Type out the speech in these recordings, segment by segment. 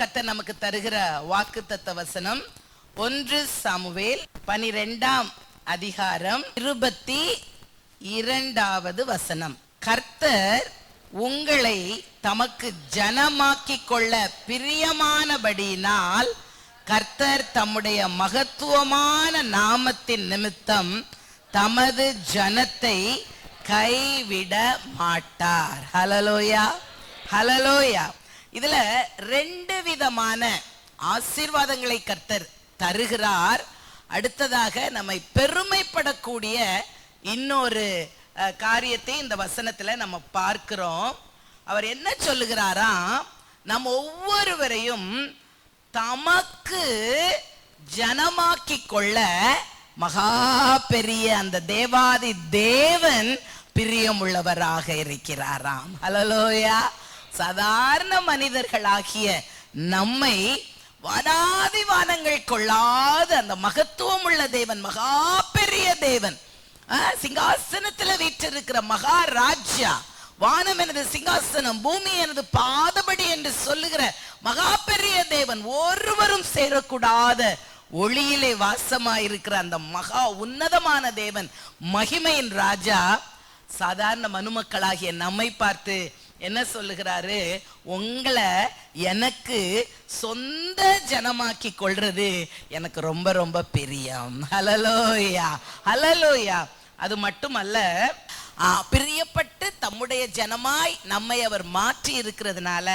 கர்த்தர் நமக்கு தருகிற வாக்குத்தத்த வசனம் ஒன்று சாமுவேல் பனிரெண்டாம் அதிகாரம் இருபத்தி இரண்டாவது வசனம். கர்த்தர் உங்களை தமக்கு ஜனமாக்கி கொள்ள பிரியமானபடியினால் கர்த்தர் தம்முடைய மகத்துவமான நாமத்தின் நிமித்தம் தமது ஜனத்தை கைவிட மாட்டார். ஹலலோயா ஹலலோயா இதுல ரெண்டு விதமான ஆசீர்வாதங்களை கர்த்தர் தருகிறார். அடுத்ததாக நம்மை பெருமைப்படக்கூடிய இன்னொரு காரியத்தை இந்த வசனத்துல நம்ம பார்க்கிறோம். அவர் என்ன சொல்லுகிறாராம் நம் ஒவ்வொருவரையும் தமக்கு ஜனமாக்கி கொள்ள மகா பெரிய அந்த தேவாதி தேவன் பிரியமுள்ளவராக இருக்கிறாராம். ஹலோயா சாதாரண மனிதர்களாகிய நம்மை வானாதிவானங்கள் கொள்ளாத அந்த மகத்துவம் உள்ள தேவன் மகா பெரிய தேவன். ஆ, சிங்காசனத்துல வீற்றிருக்கிற மகாராஜா வானம் எனது சிங்காசனம் பூமி எனது பாதபடி என்று சொல்லுகிற மகா பெரிய தேவன் ஒருவரும் சேரக்கூடாத ஒளியிலே வாசமாயிருக்கிற அந்த மகா உன்னதமான தேவன் மகிமையின் ராஜா சாதாரண மனுமக்களாகிய நம்மை பார்த்து என்ன சொல்லுகிறாரு? உங்களை எனக்கு சொந்த ஜனமாக்கி கொள்றது எனக்கு ரொம்ப ரொம்ப பிரியம். ஹலலோயா ஹலலோயா. அது மட்டுமல்ல பிரியப்பட்டு தம்முடைய ஜனமாய் நம்மை அவர் மாற்றி இருக்கிறதுனால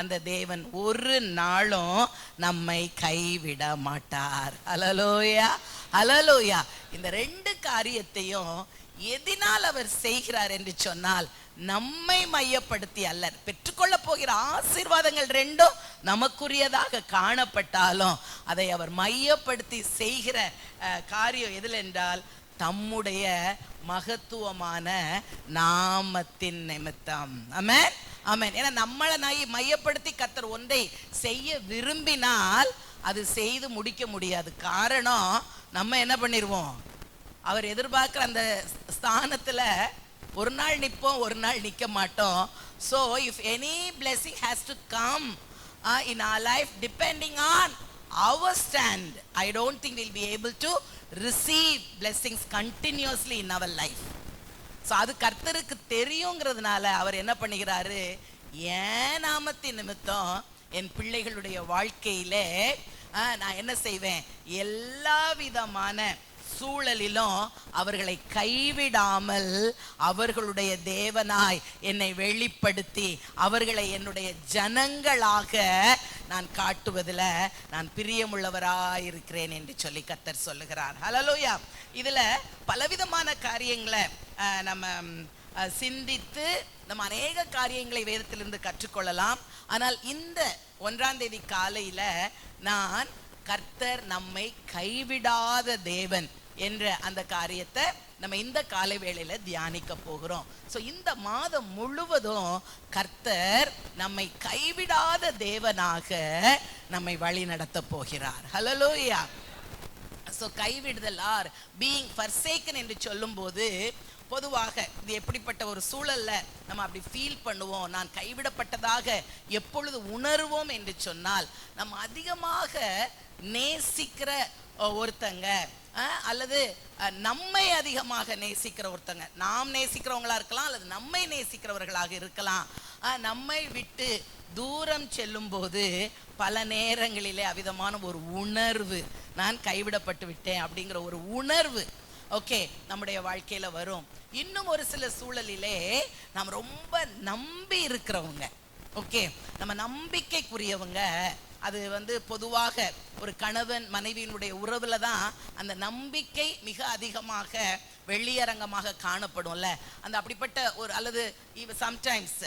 அந்த தேவன் ஒரு நாளும் நம்மை கைவிட மாட்டார். அலலோயா அலலோயா இந்த ரெண்டு காரியத்தையும் எதினால் அவர் செய்கிறார் என்று சொன்னால் நம்மை மையப்படுத்தி அல்ல பெற்றுக்கொள்ள போகிற ஆசீர்வாதங்கள் ரெண்டும் நமக்குரியதாக காணப்பட்டாலும் அதை அவர் மையப்படுத்தி செய்கிற அஹ், காரியம் எதில் என்றால் தம்முடைய மகத்துவமான நாமத்தின் நிமித்தம். அமேன் அமேன் ஏன்னா நம்மளை நாய் மையப்படுத்தி கத்தர் ஒன்றை செய்ய விரும்பினால் அது செய்து முடிக்க முடியாது. காரணம் நம்ம என்ன பண்ணிடுவோம் அவர் எதிர்பார்க்குற அந்த ஸ்தானத்துல ஒரு நாள் நிற்போம் ஒரு நாள் நிற்க மாட்டோம். So if any blessing has to come in our life depending on our stand I don't think will be able to receive blessings continuously in our life so அது கர்த்தருக்கு தெரியுங்கிறதுனால அவர் என்ன பண்ணுகிறாரு? ஏன் நாமத்தின் நிமித்தம் என் பிள்ளைகளுடைய வாழ்க்கையிலே நான் என்ன செய்வேன்? எல்லா விதமான சூழலிலும் அவர்களை கைவிடாமல் அவர்களுடைய தேவனாய் என்னை வெளிப்படுத்தி அவர்களை என்னுடைய ஜனங்களாக நான் காட்டுவதில் நான் பிரியமுள்ளவராய் இருக்கிறேன் என்று சொல்லி கர்த்தர் சொல்லுகிறார். ஹலலோயா இதில் பலவிதமான காரியங்களை நம்ம சிந்தித்து நம்ம அநேக காரியங்களை வேதத்திலிருந்து கற்றுக்கொள்ளலாம். ஆனால் இந்த ஒன்றாம் தேதி காலையில் நான் கர்த்தர் நம்மை கைவிடாத தேவன் என்ற அந்த காரியத்தை நம்ம இந்த காலை வேளையில தியானிக்க போகிறோம். ஸோ இந்த மாதம் முழுவதும் கர்த்தர் நம்மை கைவிடாத தேவனாக நம்மை வழி நடத்த போகிறார். ஹலலோயா ஸோ கைவிடுதல் ஆர் பீயிங் ஃபர்சேக்கன் என்று சொல்லும்போது பொதுவாக இது எப்படிப்பட்ட ஒரு சூழல்ல நம்ம அப்படி ஃபீல் பண்ணுவோம். நான் கைவிடப்பட்டதாக எப்பொழுது உணர்வோம் என்று சொன்னால் நம்ம அதிகமாக நேசிக்கிற ஒருத்தங்க அல்லது நம்மை அதிகமாக நேசிக்கிற ஒருத்தங்க. நாம் நேசிக்கிறவங்களா இருக்கலாம் அல்லது நம்மை நேசிக்கிறவர்களாக இருக்கலாம். நம்மை விட்டு தூரம் செல்லும்போது பல நேரங்களிலே அவிதமான ஒரு உணர்வு நான் கைவிடப்பட்டு விட்டேன் அப்படிங்கிற ஒரு உணர்வு ஓகே நம்முடைய வாழ்க்கையில் வரும். இன்னும் ஒரு சில சூழலிலே நாம் ரொம்ப நம்பி இருக்கிறவங்க ஓகே நம்ம நம்பிக்கைக்குரியவங்க அது வந்து பொதுவாக ஒரு கணவன் மனைவியினுடைய உறவில் தான் அந்த நம்பிக்கை மிக அதிகமாக வெள்ளியரங்கமாக காணப்படும்ல. அந்த அப்படிப்பட்ட ஒரு அல்லது சம்டைம்ஸ்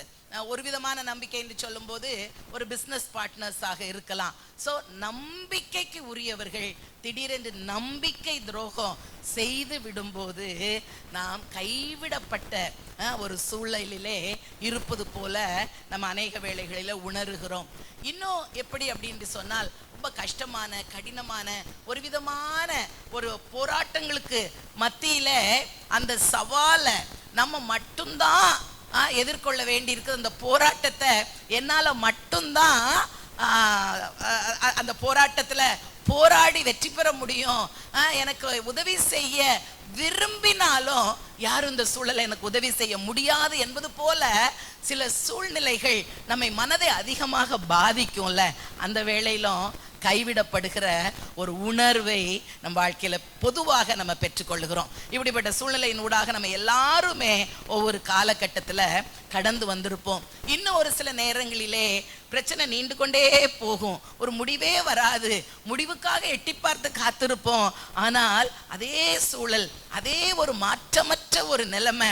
ஒரு விதமான நம்பிக்கை என்று சொல்லும்போது ஒரு பிஸ்னஸ் பார்ட்னர்ஸாக இருக்கலாம். ஸோ நம்பிக்கைக்கு உரியவர்கள் திடீரென்று நம்பிக்கை துரோகம் செய்து விடும்போது நாம் கைவிடப்பட்ட ஒரு சூழலிலே இருப்பது போல நம்ம அநேக வேளைகளில் உணர்கிறோம். இன்னும் எப்படி அப்படின்னு சொன்னால் ரொம்ப கஷ்டமான கடினமான ஒரு விதமான ஒரு போராட்டங்களுக்கு மத்தியில் அந்த சவாலை நம்ம மட்டும்தான் எதிர்கொள்ள வேண்டி இருக்குது அந்த போராட்டத்தை என்னால் மட்டும்தான் அந்த போராட்டத்தில் போராடி வெற்றி பெற முடியும். எனக்கு உதவி செய்ய விரும்பினாலும் யாரும் இந்த சூழலை எனக்கு உதவி செய்ய முடியாது என்பது போல சில சூழ்நிலைகள் நம்மை மனதை அதிகமாக பாதிக்கும்ல. அந்த வேளையிலும் கைவிடப்படுகிற ஒரு உணர்வை நம்ம வாழ்க்கையில் பொதுவாக நம்ம பெற்றுக்கொள்ளுகிறோம். இப்படிப்பட்ட சூழ்நிலையின் ஊடாக நம்ம எல்லாருமே ஒவ்வொரு காலகட்டத்தில் கடந்து வந்திருப்போம். இன்னும் ஒரு சில நேரங்களிலே பிரச்சனை நீண்டு கொண்டே போகும். ஒரு முடிவே வராது. முடிவுக்காக எட்டி பார்த்து காத்திருப்போம். ஆனால் அதே சூழல் அதே ஒரு மாற்றமற்ற ஒரு நிலைமை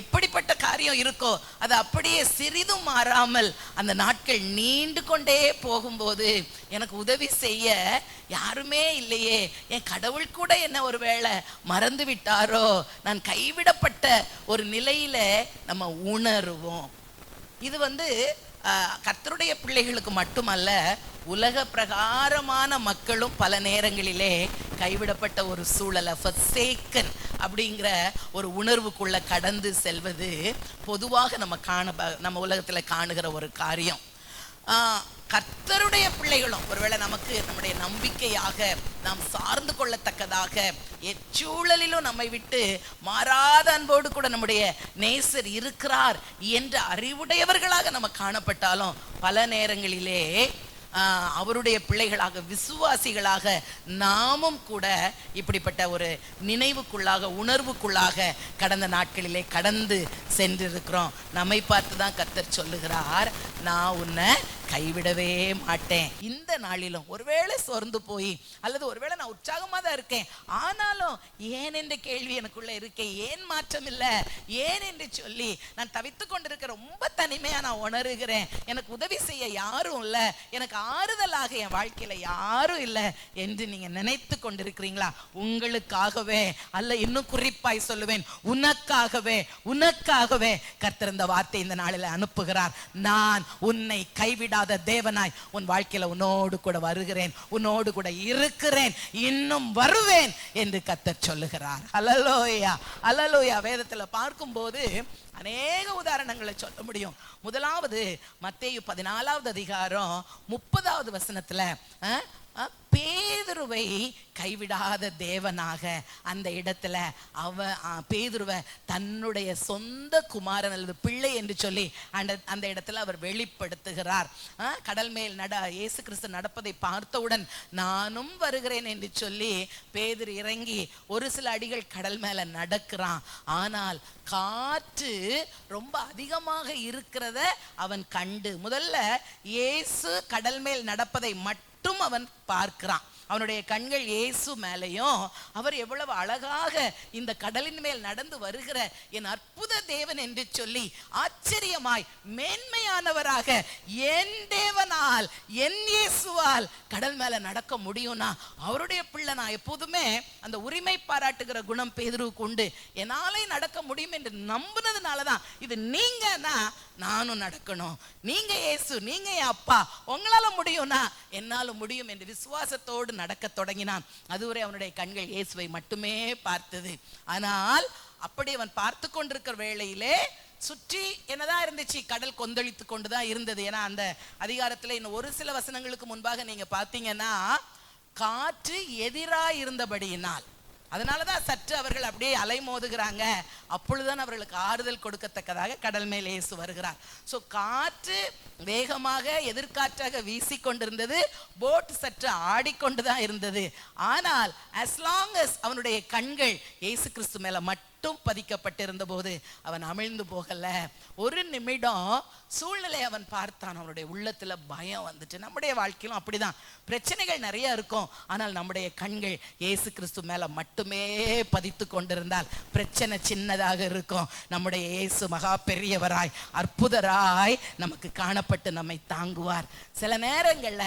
எப்படிப்பட்ட காரியம் இருக்கோ அது அப்படியே சிறிதும் மாறாமல் அந்த நாட்கள் நீண்டு கொண்டே போகும்போது எனக்கு உதவி செய்ய யாருமே இல்லையே. என் கடவுள் கூட என்ன ஒருவேளை மறந்து விட்டாரோ நான் கைவிடப்பட்ட ஒரு நிலையில நம்ம உணருவோம். இது வந்து கத்தருடைய பிள்ளைகளுக்கு மட்டுமல்ல உலக பிரகாரமான மக்களும் பல நேரங்களிலே கைவிடப்பட்ட ஒரு சூழலை forsaken அப்படிங்கிற ஒரு உணர்வுக்குள்ள கடந்து செல்வது பொதுவாக நம்ம காண நம்ம உலகத்தில் காணுகிற ஒரு காரியம். கர்த்தருடைய பிள்ளைகளும் ஒருவேளை நமக்கு நம்முடைய நம்பிக்கையாக நாம் சார்ந்து கொள்ளத்தக்கதாக எச்சூழலிலும் நம்மை விட்டு மாறாத அன்போடு கூட நம்முடைய நேசர் இருக்கிறார் என்ற அறிவுடையவர்களாக நம்ம காணப்பட்டாலும் பல நேரங்களிலே அவருடைய பிள்ளைகளாக விசுவாசிகளாக நாமும் கூட இப்படிப்பட்ட ஒரு நினைவுக்குள்ளாக உணர்வுக்குள்ளாக கடந்த நாட்களிலே கடந்து சென்றிருக்கிறோம். நம்மை பார்த்து தான் கர்த்தர் சொல்லுகிறார் நான் உன்னை கைவிடவே மாட்டேன். இந்த நாளிலும் ஒருவேளை சோர்ந்து போய் அல்லது ஒருவேளை நான் உற்சாகமாக தான் இருக்கேன். ஆனாலும் ஏன் என்ற கேள்வி எனக்குள்ள இருக்கேன் ஏன் மாற்றம் இல்லை? ஏன் என்று சொல்லி நான் தவித்து கொண்டிருக்க ரொம்ப தனிமையா நான் உணர்கிறேன். எனக்கு உதவி செய்ய யாரும் இல்லை. எனக்கு ஆறுதலாக என் வாழ்க்கையில யாரும் இல்லை என்று நீங்க நினைத்து கொண்டிருக்கிறீங்களா? உங்களுக்காகவே அல்ல இன்னும் குறிப்பாய் சொல்லுவேன். உனக்காகவே உனக்காகவே கத்திருந்த வார்த்தை இந்த நாளில் அனுப்புகிறார். நான் உன்னை கைவிடாத தேவனாய் உன் வாழ்க்கையில உன்னோடு கூட வருகிறேன் உன்னோடு கூட இருக்கிறேன் இன்னும் வருவேன் என்று கத்தர் சொல்லுகிறார். அலலோயா அலலோயா வேதத்துல பார்க்கும்போது அநேக உதாரணங்களை சொல்ல முடியும். முதலாவது மத்தேயு பதினாலாவது அதிகாரம் முப்பதாவது வசனத்துல பேதுருவை கைவிடாத தேவனாக அந்த இடத்துல அவ பேதுருவை தன்னுடைய சொந்த குமாரன் அல்லது பிள்ளை என்று சொல்லி அந்த அந்த இடத்துல அவர் வெளிப்படுத்துகிறார். கடல் மேல் நட இயேசு கிறிஸ்து நடப்பதை பார்த்தவுடன் நானும் வருகிறேன் என்று சொல்லி பேதுரு இறங்கி ஒரு சில அடிகள் கடல் மேல நடக்கிறான். ஆனால் காற்று ரொம்ப அதிகமாக இருக்கிறத அவன் கண்டு. முதல்ல இயேசு கடல் மேல் நடப்பதை மட்டும் அவன் பார்க்கிறான். அவனுடைய கண்கள் இயேசு மேலையும் அவர் எவ்வளவு அழகாக இந்த கடலின் மேல் நடந்து வருகிற என் அற்புத தேவன் என்று சொல்லி ஆச்சரியமாய் மேன்மையானவராக என் தேவனால் என் இயேசுவால் கடல் மேல நடக்க முடியும்னா அவருடைய பிள்ளை நான் எப்போதுமே அந்த உரிமை பாராட்டுகிற குணம் பேதுருவுக்கு உண்டு என்னாலே நடக்க முடியும் என்று நம்புனதுனால தான் இது நீங்கன்னா நானும் நடக்கணும். நீங்க இயேசு நீங்க என் அப்பா உங்களால முடியும்னா என்னால முடியும் என்று விசுவாசத்தோடு நடக்க தொடங்கினான். அதுவரை அவனுடைய கண்கள் இயேசுவை மட்டுமே பார்த்தது. ஆனால் அப்படி அவன் பார்த்து கொண்டிருக்கிற வேளையிலே சுற்றி என்னதான் இருந்துச்சு? கடல் கொந்தளித்து கொண்டுதான் இருந்தது. ஏன்னா அந்த அதிகாரத்துல இன்னும் ஒரு சில வசனங்களுக்கு முன்பாக நீங்க பார்த்தீங்கன்னா காற்று எதிராக இருந்தபடியினால் அதனாலதான் சற்று அவர்கள் அப்படியே அலைமோதுகிறாங்க அப்பொழுதுதான் அவர்களுக்கு ஆறுதல் கொடுக்கத்தக்கதாக கடல் மேல் இயேசு வருகிறார். ஸோ காற்று வேகமாக எதிர்காற்றாக வீசி கொண்டிருந்தது போட் சற்று ஆடிக்கொண்டுதான் இருந்தது. ஆனால் அஸ் லாங் அஸ் அவனுடைய கண்கள் இயேசு கிறிஸ்து மேல மட்டும் மட்டும் பதிக்கப்பட்டிருந்த போது அவன் அமிழ்ந்து போகல. ஒரு நிமிடம் சூழ்நிலை அவன் பார்த்தான். அவனுடைய உள்ளத்துல பயம் வந்துட்டு நம்முடைய வாழ்க்கையிலும் அப்படிதான். பிரச்சனைகள் நிறைய இருக்கும். ஆனால் நம்முடைய கண்கள் இயேசு கிறிஸ்து மேல மட்டுமே பதித்து கொண்டிருந்தால் பிரச்சனை சின்னதாக இருக்கும். நம்முடைய இயேசு மகா பெரியவராய் அற்புதராய் நமக்கு காணப்பட்டு நம்மை தாங்குவார். சில நேரங்கள்ல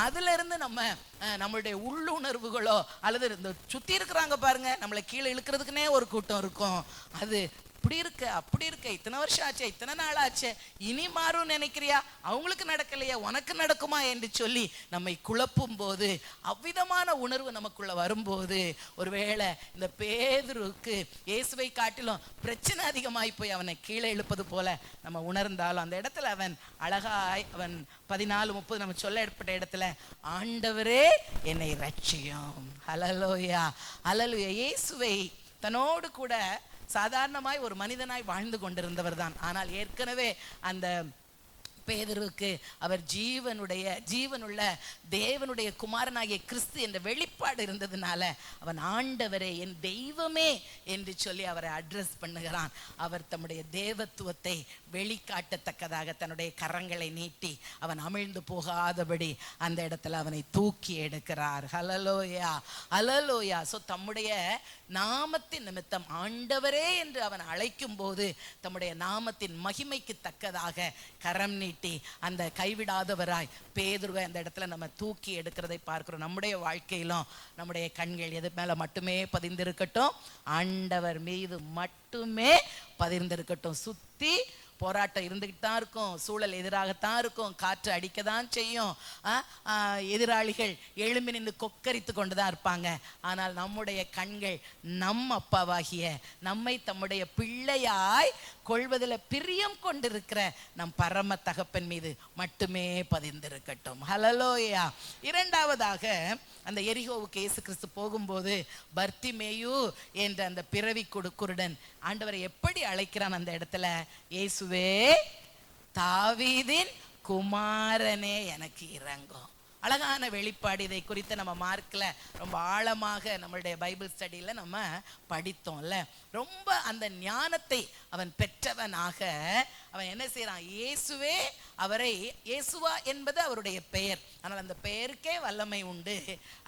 அதுல இருந்து நம்ம அஹ், நம்மளுடைய உள்ளுணர்வுகளோ அல்லது இந்த சுத்தி இருக்கிறாங்க பாருங்க நம்மளை கீழே இழுக்கிறதுக்குனே ஒரு கூட்டம் இருக்கும். அது இப்படி இருக்க அப்படி இருக்க. இத்தனை வருஷம் ஆச்சு இத்தனை நாள் ஆச்சு. இனி மாறும் நினைக்கிறியா? அவங்களுக்கு நடக்கலையா உனக்கு நடக்குமா என்று சொல்லி நம்மை குழப்பும் போது அவ்விதமான உணர்வு நமக்குள்ள வரும்போது ஒருவேளை இந்த பேதுருக்கு இயேசுவை காட்டிலும் பிரச்சனை அதிகமாய் போய் அவனை கீழே இழுப்பது போல நம்ம உணர்ந்தாலும் அந்த இடத்துல அவன் அழகாய் அவன் பதினாலு முப்பது நம்ம சொல்ல ஏற்பட்ட இடத்துல ஆண்டவரே என்னை ரட்சியும் அலலோயா அலலுயா இயேசுவை தன்னோடு கூட சாதாரணமாய் ஒரு மனிதனாய் வாழ்ந்து கொண்டிருந்தவர் தான் ஆனால் ஏற்கனவே அந்த பேதருக்கு அவர் ஜீவனுடைய ஜீவனுள்ள தேவனுடைய குமாரனாகிய கிறிஸ்து என்ற வெளிப்பாடு இருந்ததுனால அவன் ஆண்டவரே என் தெய்வமே என்று சொல்லி அவரை அட்ரஸ் பண்ணுகிறான். அவர் தம்முடைய தேவத்துவத்தை வெளிக்காட்டத்தக்கதாக தன்னுடைய கரங்களை நீட்டி அவன் அமிழ்ந்து போகாதபடி அந்த இடத்துல அவனை தூக்கி எடுக்கிறார். ஹலலோயா ஹலலோயா ஸோ தம்முடைய நாமத்தின் நிமித்தம் ஆண்டவரே என்று அவன் அழைக்கும் போது தம்முடைய நாமத்தின் மகிமைக்கு தக்கதாக கரம் நீட்டி அந்த கைவிடாதவராய் பேதுருவை அந்த இடத்துல நம்ம தூக்கி எடுக்கிறதை பார்க்கிறோம். நம்முடைய வாழ்க்கையிலும் நம்முடைய கண்கள் எது மேலே மட்டுமே பதிந்திருக்கட்டும். ஆண்டவர் மீது மட்டும் பதிந்திருக்கட்டும் சுத்தி போராட்டம் இருந்துகிட்டு தான் இருக்கும். சூழல் எதிராகத்தான் இருக்கும். காற்று அடிக்க தான் செய்யும் எதிராளிகள் எழும்பி நின்று கொக்கரித்து கொண்டு தான் இருப்பாங்க. ஆனால் நம்முடைய கண்கள் நம் அப்பாவாகிய நம்மை தம்முடைய பிள்ளையாய் கொள்வதில் பிரியம் கொண்டிருக்கிற நம் பரம தகப்பன் மீது மட்டுமே பதிந்திருக்கட்டும். ஹலலோயா இரண்டாவதாக அந்த எரிகோவுக்கு இயேசு கிறிஸ்து போகும்போது பர்த்திமேயு என்ற அந்த பிறவி குருடன் ஆண்டவரை எப்படி அழைக்கிறான் அந்த இடத்துல? இயேசுவே தாவீதின் குமாரனே எனக்கு இறங்கும் அழகான வெளிப்பாடு இதை குறித்து நம்ம மார்க்கில் ரொம்ப ஆழமாக நம்மளுடைய பைபிள் ஸ்டடியில் நம்ம படித்தோம்ல. ரொம்ப அந்த ஞானத்தை அவன் பெற்றவனாக அவன் என்ன செய்கிறான் இயேசுவே அவரை இயேசுவா என்பது அவருடைய பெயர். ஆனால் அந்த பெயருக்கே வல்லமை உண்டு.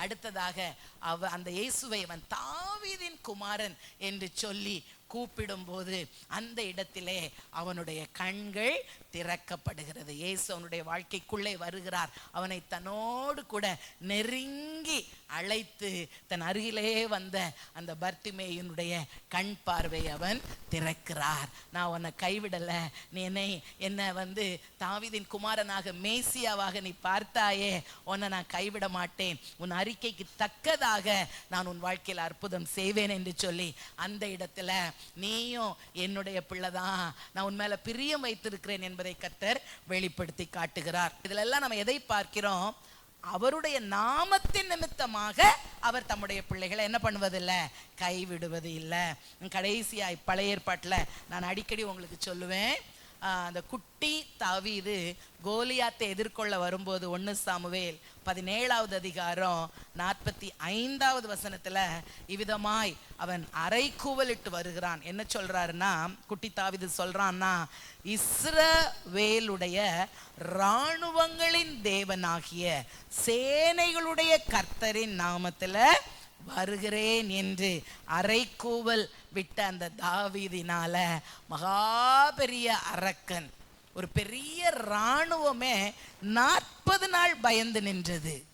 அடுத்ததாக அவ அந்த இயேசுவை அவன் தாவீதின் குமாரன் என்று சொல்லி கூப்பிடும்போது அந்த இடத்திலே அவனுடைய கண்கள் திறக்கப்படுகிறது. இயேசு அவனுடைய வாழ்க்கைக்குள்ளே வருகிறார். அவனை தன்னோடு கூட நெருங்கி அழைத்து தன் அருகிலே வந்த அந்த பர்த்திமேயனுடைய கண் பார்வை அவன் திறக்கிறார். நான் உன்னை கைவிடலை. நீ என்னை என்னை வந்து தாவிதின் குமாரனாக மேசியாவாக நீ பார்த்தாயே உன்னை நான் கைவிட மாட்டேன். உன் அறிக்கைக்கு தக்கதாக நான் உன் வாழ்க்கையில் அற்புதம் செய்வேன் என்று சொல்லி அந்த இடத்துல நீயும் என்னுடைய பிள்ளைதான். நான் உன் மேல பிரியம் வைத்திருக்கிறேன் என்பதை கத்தர் வெளிப்படுத்தி காட்டுகிறார். இதுல எல்லாம் நம்ம எதை பார்க்கிறோம்? அவருடைய நாமத்தின் நிமித்தமாக அவர் தம்முடைய பிள்ளைகளை என்ன பண்ணுவதில்லை? கைவிடுவது இல்லை கடைசியாய் பழைய ஏற்பாட்டில் நான் அடிக்கடி உங்களுக்கு சொல்லுவேன் அந்த குட்டி தாவீது கோலியாத்தை எதிர்கொள்ள வரும்போது ஒன்று சாமுவேல் பதினேழாவது அதிகாரம் நாற்பத்தி ஐந்தாவது வசனத்துல இவ்விதமாய் அவன் அரை கூவலிட்டு வருகிறான். என்ன சொல்றாருன்னா குட்டி தாவிது சொல்றான்னா இஸ்ரவேலுடைய இராணுவங்களின் தேவனாகிய சேனைகளுடைய கர்த்தரின் நாமத்தில் வருகிறேன் என்று அரைக்கூவல் விட்ட அந்த தாவீதினால மகா பெரிய அரக்கன் ஒரு பெரிய இராணுவமே நாற்பது நாள் பயந்து நின்றது.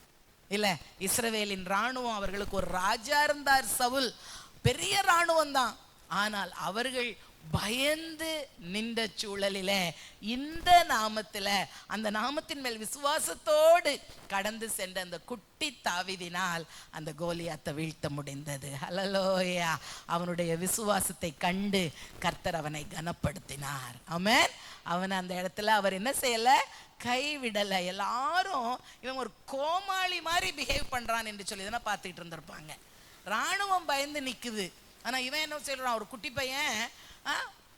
இல்ல இஸ்ரவேலின் இராணுவம் அவர்களுக்கு ஒரு ராஜா இருந்தார் சவுல் பெரிய இராணுவம் தான் ஆனால் அவர்கள் பயந்து நின்ற சூழலில இந்த நாமத்துல அந்த நாமத்தின் மேல் விசுவாசத்தோடு கடந்து சென்ற அந்த குட்டி தாவிதினால் அந்த கோலியாத்தை வீழ்த்த முடிந்தது. ஹலலோயா அவனுடைய விசுவாசத்தை கண்டு கர்த்தர் அவனை கனப்படுத்தினார். அவன் அவன் அந்த இடத்துல அவர் என்ன செய்யல? கைவிடலை. எல்லாரும் இவன் ஒரு கோமாளி மாதிரி பிஹேவ் பண்றான் என்று சொல்லி தானே பார்த்துக்கிட்டு இருந்திருப்பாங்க. ராணுவம் பயந்து நிற்குது ஆனால் இவன் என்ன சொல்கிறான் ஒரு குட்டி பையன்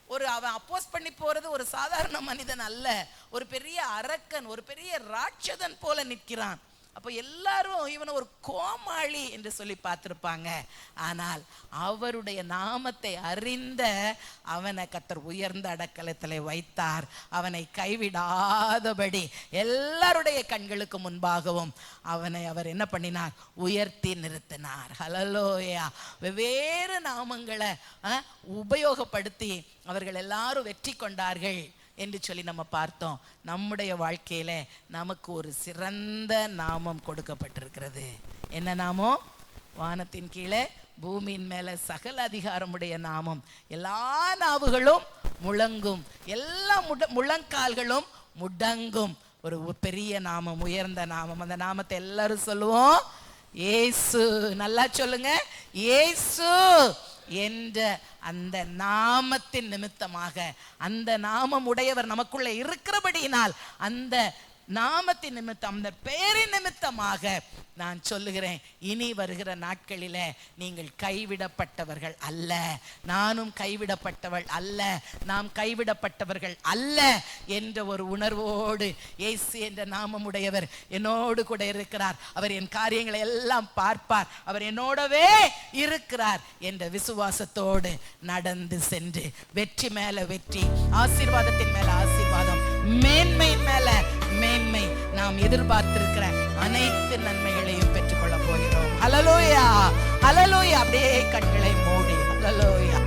ஒரு அவன் அப்போஸ் பண்ணி போகிறது ஒரு சாதாரண மனிதன் அல்ல. ஒரு பெரிய அரக்கன் ஒரு பெரிய ராட்சதன் போல நிற்கிறான். அப்போ எல்லாரும் இவனை ஒரு கோமாளி என்று சொல்லி பார்த்துருப்பாங்க. ஆனால் அவருடைய நாமத்தை அறிந்த அவனை கத்தர் உயர்ந்த அடக்கலத்தில் வைத்தார். அவனை கைவிடாதபடி எல்லாருடைய கண்களுக்கு முன்பாகவும் அவனை அவர் என்ன பண்ணினார்? உயர்த்தி நிறுத்தினார். ஹலலோயா வெவ்வேறு நாமங்களை ஆ, உபயோகப்படுத்தி அவர்கள் எல்லாரும் வெற்றி கொண்டார்கள். என்று சொல்லி நம்ம பார்த்தோம். நம்முடைய வாழ்க்கையில் நமக்கு ஒரு சிறந்த நாமம் கொடுக்கப்பட்டிருக்கிறது. என்ன நாமம்? வானத்தின் கீழே பூமியின் மேலே சகல அதிகாரமுடைய நாமம். எல்லா நாவுகளும் முழங்கும். எல்லா முட முழங்கால்களும் முடங்கும். ஒரு பெரிய நாமம் உயர்ந்த நாமம். அந்த நாமத்தை எல்லாரும் சொல்லுவோம். ஏசு. நல்லா சொல்லுங்க. ஏசு. என்ற அந்த நாமத்தின் நிமித்தமாக அந்த நாமம் உடையவர் நமக்குள்ளே இருக்கிறபடியினால் அந்த நாமத்தின் நிமித்தம் அந்த பெயரின் நிமித்தமாக நான் சொல்லுகிறேன் இனி வருகிற நாட்களில் நீங்கள் கைவிடப்பட்டவர்கள் அல்ல. நானும் கைவிடப்பட்டவள் அல்ல. நாம் கைவிடப்பட்டவர்கள் அல்ல என்ற ஒரு உணர்வோடு ஏசு என்ற நாமமுடையவர் என்னோடு கூட இருக்கிறார். அவர் என் காரியங்களை எல்லாம் பார்ப்பார். அவர் என்னோடவே இருக்கிறார் என்ற விசுவாசத்தோடு நடந்து சென்று வெற்றி மேல வெற்றி ஆசீர்வாதத்தின் மேல ஆசீர்வாதம் மேன்மை மேல நாம் எதிர்பார்த்திருக்கிற அனைத்து நன்மைகளையும் பெற்றுக்கொள்ள போகிறோம். அலலோயா அலலோயா அப்படியே கண்களை மூடி. அலலோயா